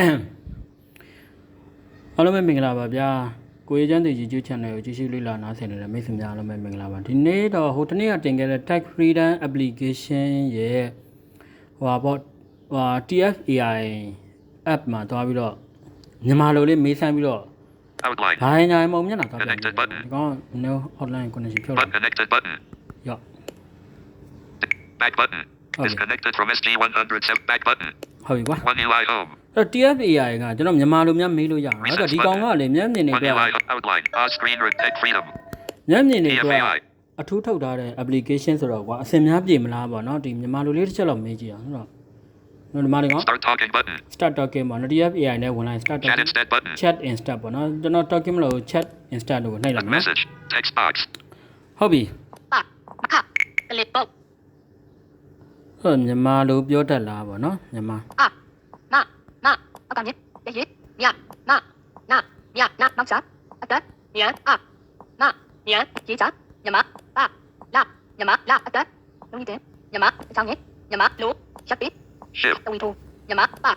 အားလုံးပဲမင်္ဂလာပါဗျာကိုရေးချမ်းတေကြီး YouTube channel ကိုကြည့်ရှုလေ့လာနားဆင်နေတဲ့မိတ်ဆွေများအားလုံးပဲမင်္ဂလာပါဒီနေ့တော့ဟိုတနေ့ကတင်ခဲ့တဲ့ Tech Freedom application ရဲ့ဟိုဟာပေါ့ဟို TFAI app မှာတွားပြီးတော့မြန်မာလိုလေးမေးဆန်းပြီးတော့ Outline. ဘာညာမုံမျက်နှာတော့ပြန် Connected ဒီ button. ကောင် no online connection ဖြုတ်လို But က် connected button. ရော့ Back button. Okay. Disconnected from SG107. Back button. ဟုတ်ပြီကွာ One UI home. တော့ TFAI ကကျွန်တော်မြန်မာလိုများမေးလို့ရအောင်အဲ့တော့ဒီကောင်ကလေမျက်မြင်နေပြမျက်မြင်နေပြအထူးထုတ်ထားတဲ့ application ဆိုတော့ကွာအစင်များပြေမလားပေါ့နော်ဒီမြန်မာလိုလေးတစ်ချက်လောက်မေးကြည့်အောင်ဟုတ်တော့နော်ဒီမှာလေးက start talking button start talking ပေါ့နော် TFAI နဲ့ဝင်လိုက် start talking chat instant ပေါ့နော်ကျွန်တော် talking မလို့ chat instant လို့နှိပ်လိုက်နော် message text box ဟုတ်ပြီခကလစ်ပေါ့ဟောမြန်မာလိုပြောတတ်လားပေါ့နော်မြန်မာအာ pamięć, jeśli, ja, na, na, ja, na, mam czas, a te, nie, a, na, nie, ci czas, nie ma, a, la, nie ma, la, a te, no nie, nie ma, sam nie, nie ma, lu, siapi, shift, to tu, nie ma, a,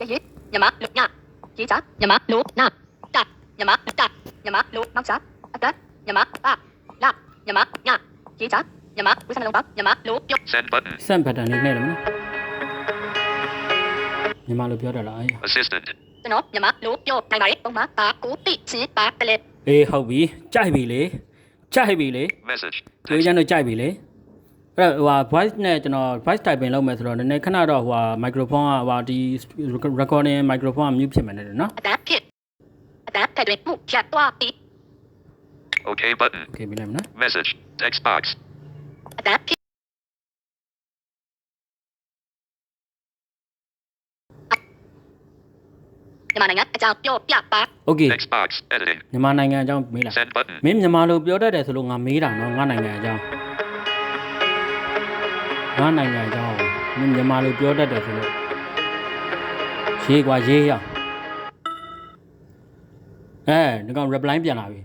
jeśli, nie ma, lu, na, ci czas, nie ma, lu, na, ta, nie ma, ta, nie ma, lu, mam czas, a te, nie ma, a, la, nie ma, na, ci czas, ညမဝိသနာလုံးပါညမလို့စံပါတန်စံပါတန်လေးနဲ့လည်းနော် မြန်မာလိုပြောတတ်လားအေး Assistant. ကျွန်တော်မြန်မာလို့ပြောနိုင်ပါတယ်ပုံမှန်ပါကိုတိချင်းပါတလေအေးဟုတ်ပြီကြိုက်ပြီလေကြိုက်ပြီလေ Message. ကိုကြီးချမ်းတို့ကြိုက်ပြီလေအဲ့တော့ဟိုဟာ voice နဲ့ကျွန်တော် voice typing လုပ်မယ်ဆိုတော့နည်းနည်းခဏတော့ဟိုဟာ microphone ကဟိုဟာဒီ recording microphone က mute ဖြစ်မယ်နဲ့နော်အတန်းဖြစ်အတန်းထဲတွင်မှုဖြတ်သွားပြီး OK button. okay ပြလိုက်မယ်နော် Message. Text box. အတန်းဖြစ် မြန်မာနိုင်ငံအကြောင်းပြောပြပါ okay Text box. Editing. မြန်မာနိုင်ငံအကြောင်းမေးလာ Send button. မင်းမြန်မာလိုပြောတတ်တယ်ဆိုလို့ငါမေးတာနော်ငါနိုင်ငံအကြောင်းငါနိုင်ငံအကြောင်းမင်းမြန်မာလိုပြောတတ်တယ်ဆိုလို့ရေးกว่าရေးရအောင်အဲဒီကောင် reply ပြန်လာပြီ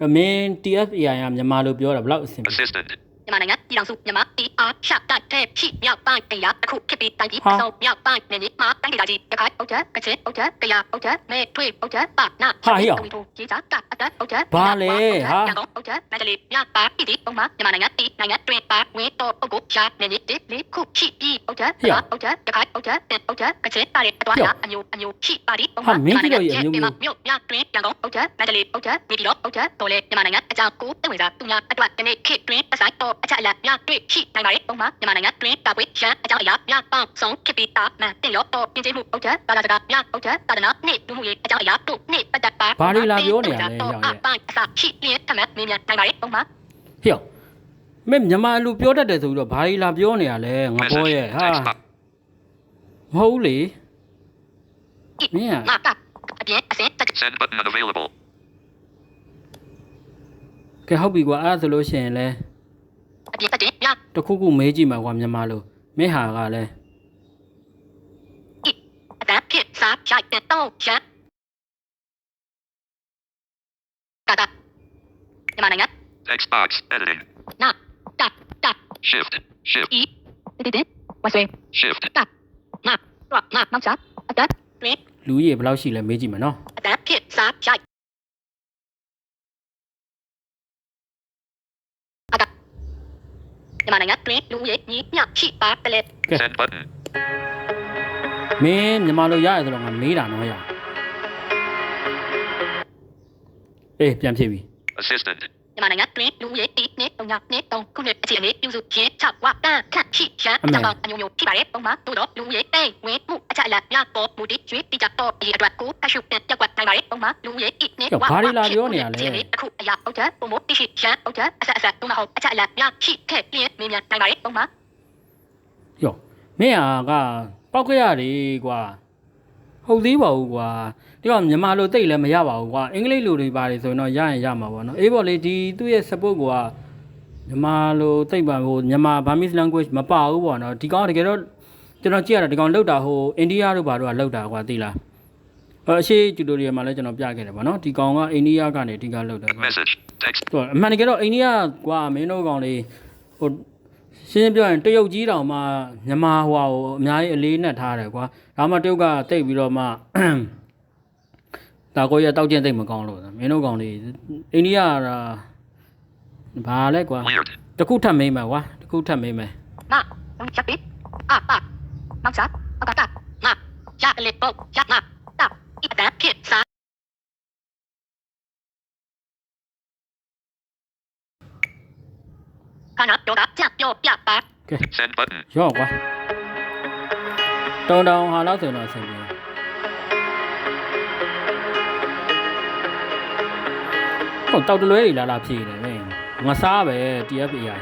အဲ့မင်း TFAI ကမြန်မာလိုပြောတာဘယ်လောက်အဆင်ပြေ Assistant. မြန်မာနိုင်ငံပြည်တော်စုမြန်မာ PR ရှက်တိုက်တဲ့ဖြစ်မြောက်ပိုင်းတရားတစ်ခုဖြစ်ပြီးတိုင်းပြည်ဟာဆုံးမြောက်ပိုင်းနေနေမှာတိုင်းဒေသကြီးတခိုင်အုတ်ချက်ကချင်အုတ်ချက်တရားအုတ်ချက်မဲထွေအုတ်ချက်ပါနာဟာဟေ့ရောကြီးစားကအတက်အုတ်ချက်ဘာလဲဟာရန်ကုန်အုတ်ချက်မန္တလေးမြပါပြည်ဒီပုံမှာမြန်မာနိုင်ငံတီနိုင်ငံတွင်ပါဝင်းတော်ပုဂ္ဂိုလ်ရှာနေနေတိလေးခုရှိပြီးအုတ်ချက်ဟေ့ရောအုတ်ချက်တခိုင်အုတ်ချက်တင်အုတ်ချက်ကချင်ပါတဲ့အတွားဟေ့ရောရအမျိုးအမျိုးရှိပါဒီပုံဟာမှာမင်းကြီးတို့ရဲ့အမျိုးမျိုးမြို့မြတွင်ရန်ကုန်အုတ်ချက်မန္တလေးအုတ်ချက်ပြည်ဒီတော့အုတ်ချက်တော်လေမြန်မာနိုင်ငံအကြောင်းကိုတဝင်စားသူများအတွက်ဒီနေ့ခေတ်တွင်အဆိုင်တော်အချက်အလက်များတွေ့ရှိနိုင်ပါတဲ့ပုံမှာမြန်မာနိုင်ငံတွင်တာပွေရန်အကြောင်းအရာများပေါင်းဆုံးဖြစ်ပြီးတာမှန်တင်ရောတော်ပြင်ကျမှုအုတ်ချက်တာလာစကားများအုတ်ချက်တာဒနာနေ့လူမှုရေးအကြောင်းအရာတို့နေ့ပတ်သက်ပါဘာတွေလာပြောနေရလဲရောင်ရဲ့အပိုင်းအစရှိလျက်ထမတ်မြင်မြန်နိုင်ပါရဲ့ပုံမှာဟေ့မင်းမြန်မာလိုပြောတတ်တယ်ဆိုပြီးတော့ဘာကြီးလာပြောနေရလဲငါဘော Message. ရဲ့ဟာ Text box. မဟုတ်ဘူးလေမင်းကငါကအပြင်အစင်တက် Send button unavailable. ကဲဟုတ်ပြီကွာအဲ့ဒါဆိုလို့ရှိရင်လဲအ ပြင်တက်ညတစ်ခုခုမေးကြည့်မှာကွာမြန်မာလိုမင်းဟာကလည်းအတန်းဖြစ်စားရိုက်တဲ့တော့ရန်ကတာမြန်မာနိုင်ငံ Text box. Editing. နာတက်တက် Shift. Shift. ဤဒီဒီဝဆွေ Shift. ငါတော့ငါနောက်စားအတန်းတွင်လူကြီးဘယ်လောက်ရှိလဲမေးကြည့်မယ်နော်အတန်းဖြစ်စားရိုက် မြန်မာနိုင်ငံတွင်လူရဲ့ညီမျှရှိပါတယ် Send button. မင်းမြန်မာလိုရရဆိုတော့ငါမေးတာနော်ရအေးပြန်ဖြစ်ပြီ Assistant. မြန်မာနိုင်ငံတွင်လူရဲ့တီနဲ့တုံညာနဲ့တုံခုနှစ်အခြေအနေပြုစုခြင်း၆ဝတန်းခန့်ရှိရန်အကြောင်းအမျိုးမျိုးဖြစ်ပါတယ်ပုံမှန်တို့တော့လူရဲ့တိတ်ဝင်မှုအချက်အလက်များပေါ်မူတည်ကျွေးတိကျတော့ဒီအတွက်ကိုအရှုပ်တဲ့ပြက်ကွက်နိုင်ပါတယ်ပုံမှန်လူရဲ့တီနဲ့အခုအရာအုတ်ချက်ပုံမတိရှိရန်အုတ်ချက်အဆက်အဆက်တို့မဟုတ်အချက်အလက်များရှိခဲ့ပြင်းမြင်မြန်နိုင်ပါတယ်ပုံမှန်ယောမင်းဟာကပောက်ကရတယ်ကွာဟုတ်သေးပါဘူးကွာ ဒီကမြန်မာလိုတိတ်လည်းမရပါဘူးကွာအင်္ဂလိပ်လိုတွေပါတယ်ဆိုရင်တော့ရရင်ရမှာပေါ့နော်အေးပေါ့လေဒီသူ့ရဲ့ support ကမြန်မာလိုတိတ်ပါဟိုမြန်မာ Burmese language မပါဘူးပေါ့နော်ဒီကောင်ကတကယ်တော့ကျွန်တော်ကြည့်ရတာဒီကောင်လောက်တာဟိုအိန္ဒိယတို့ဘာတို့ကလောက်တာကွာသိလားအဲအရှိကျူတိုရီယယ်မှာလည်းကျွန်တော်ပြခဲ့တယ်ပေါ့နော်ဒီကောင်ကအိန္ဒိယကနေအဓိကလောက်တယ်ကွာ Message. Text. သူကအမှန်တကယ်တော့အိန္ဒိယကွာမင်းတို့ကောင်လေးဟိုရှင်းရှင်းပြောရင်တရုတ်ကြီးတောင်မှမြန်မာဟွာကိုအများကြီးအလေးနဲ့ထားတယ်ကွာဒါမှတရုတ်ကတိတ်ပြီးတော့မှ ဒါကိုရတောက်ကျင်သိမ့်မကောင်းလို့မင်းတို့ကောင်တွေအိန္ဒိယကဘာလဲကွာတခုထပ်မိမ့်မယ်ကွာတခုထပ်မိမ့်မယ်မဝင်ချက်ပြီးအပမောက်စားအကတာမရလေပေါ့ရမတောက်ဤတန်ဖြစ်စားခဏတော့ချက်ပြောပြပါ Send button ရောကွာတောင်းတောင်းဟာလောက်ဆိုတော့ဆင်ပြေ ဟိုတောက်တလွဲတွေလာလာဖြေနေတယ်မစားပဲ TFAI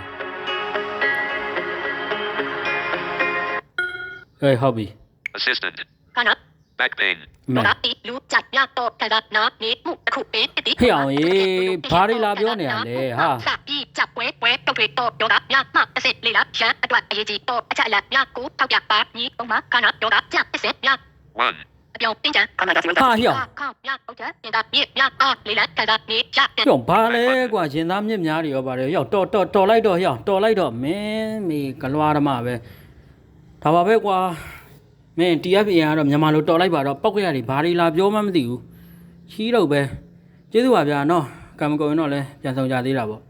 เอ้ย hobby assistant ကန back pain မလာတီလူကြရတော့ကလာနာနေမှုအခုပင်တိဖြစ်အောင်ရေဘာတွေလာပြောနေရလဲဟာစပြီးကြပွဲပွဲတော့တွေတော့တော့ညမအစစ်လေးလားရန်အတွက်အရေးကြီးတော့အချက်အလက်ညကိုထောက်ပြပါညီအောင်မကနတော့ကြအစစ်ည1表冰展。ဟာဟျောင်း靠呀，头前你的你呀啊，你来看的你呀。ဟျောင်းဘာလဲကွာရင်သားမြစ်များတွေရောပါတယ်ဟျောင်းတော်တော်တော်လိုက်တော့ဟျောင်းတော်လိုက်တော့မင်းမေကလွားဓမ္မပဲဒါပါပဲကွာမင်း TFN ကတော့မြန်မာလိုတော်လိုက်ပါတော့ပောက်ကရတွေဘာတွေလာပြောမှမသိဘူးချီးတော့ပဲကျေးဇူးပါဗျာနော်ကံမကုန်ရင်တော့လဲပြန်ဆောင်ကြသေးတာပေါ့